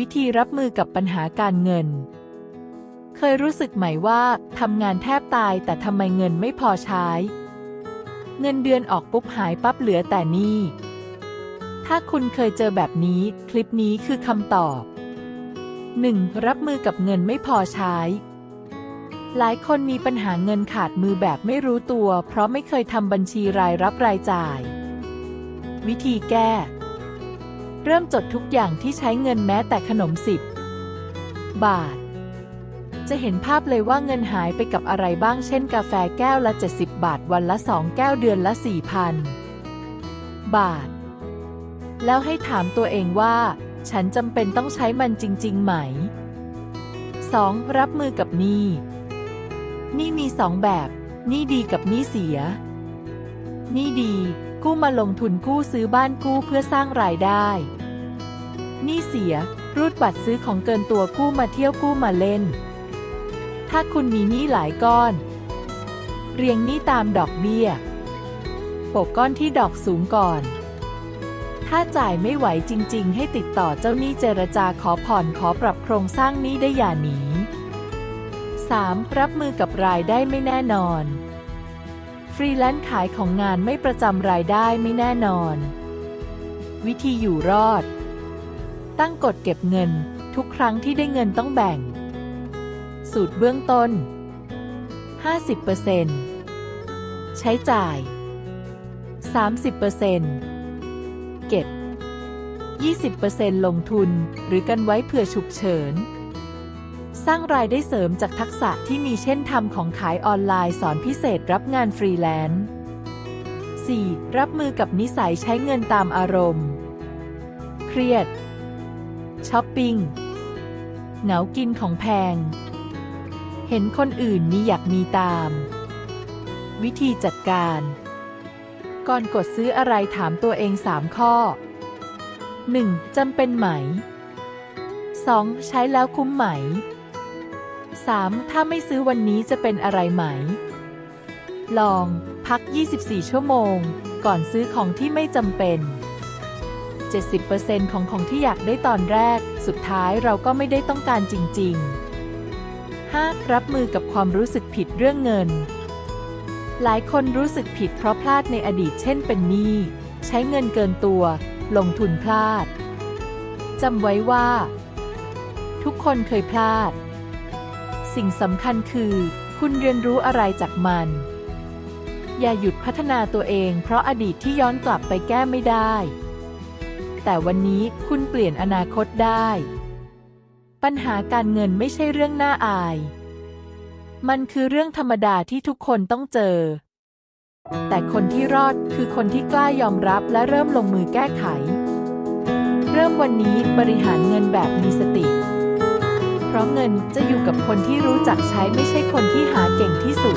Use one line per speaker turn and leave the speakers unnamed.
วิธีรับมือกับปัญหาการเงิน เคยรู้สึกไหมว่าทำงานแทบตายแต่ทำไมเงินไม่พอใช้ เงินเดือนออกปุ๊บหายปั๊บเหลือแต่นี้ถ้าคุณเคยเจอแบบนี้ คลิปนี้คือคำตอบ 1. รับมือกับเงินไม่พอใช้ หลายคนมีปัญหาเงินขาดมือแบบไม่รู้ตัว เพราะไม่เคยทำบัญชีรายรับรายจ่าย วิธีแก้ เริ่มจดทุกอย่างที่ใช้เงินแม้แต่ขนมสิบบาท จะเห็นภาพเลยว่าเงินหายไปกับอะไรบ้างเช่นกาแฟแก้วละ 70 บาท วันละ 2 แก้วเดือนละ 4,000 บาท แล้วให้ถามตัวเองว่า ฉันจำเป็นต้องใช้มันจริง ๆ ไหม 2. รับมือกับหนี้หนี้มีสองแบบหนี้ดีกับหนี้เสียหนี้ดี กู้มาลงทุนกู้ซื้อบ้านกู้เพื่อสร้างรายได้นี้เสีย รูดบัตรซื้อของเกินตัวกู้มาเที่ยวกู้มาเล่น ถ้าคุณมีหนี้หลายก้อน เรียงหนี้ตามดอกเบี้ยปกก้อนที่ดอกสูงก่อน ถ้าจ่ายไม่ไหวจริง ๆ ให้ติดต่อเจ้าหนี้เจรจาขอผ่อนขอปรับโครงสร้างหนี้ได้อย่าหนี 3. รับมือกับรายได้ไม่แน่นอน ฟรีแลนซ์ขายของงานไม่ประจำรายได้ไม่แน่นอน วิธีอยู่รอด ตั้งกฎเก็บเงิน ทุกครั้งที่ได้เงินต้องแบ่ง สูตรเบื้องต้น 50%ใช้จ่าย 30%เก็บ 20%ลงทุนหรือกันไว้เผื่อฉุกเฉิน สร้างรายได้เสริมจากทักษะที่มีเช่นทำของขายออนไลน์สอนพิเศษรับงานฟรีแลนซ์ 4. รับมือกับนิสัยใช้เงินตามอารมณ์ เครียด ช้อปปิ้ง เหงากินของแพง เห็นคนอื่นมีอยากมีตาม วิธีจัดการ ก่อนกดซื้ออะไรถามตัวเอง 3 ข้อ 1. จำเป็นไหม 2. ใช้แล้วคุ้มไหม 3. ถ้าไม่ซื้อวันนี้จะเป็นอะไรไหม ลอง พัก 24 ชั่วโมง ก่อนซื้อของที่ไม่จำเป็น 70%ของของที่อยากได้ตอนแรก สุดท้ายเราก็ไม่ได้ต้องการจริง ๆ 5. รับมือกับความรู้สึกผิดเรื่องเงิน หลายคนรู้สึกผิดเพราะพลาดในอดีตเช่นเป็นหนี้ใช้เงินเกินตัว ลงทุนพลาดจำไว้ว่า ทุกคนเคยพลาด สิ่งสำคัญคือ คุณเรียนรู้อะไรจากมัน อย่าหยุดพัฒนาตัวเอง เพราะอดีตที่ย้อนกลับไปแก้ไม่ได้ แต่วันนี้คุณเปลี่ยนอนาคตได้ ปัญหาการเงินไม่ใช่เรื่องน่าอาย มันคือเรื่องธรรมดาที่ทุกคนต้องเจอ แต่คนที่รอดคือคนที่กล้ายอมรับและเริ่มลงมือแก้ไข เริ่มวันนี้บริหารเงินแบบมีสติ ราะเงินจะอยู่กับคนที่รู้จักใช้ไม่ใช่คนที่หาเก่งที่สุด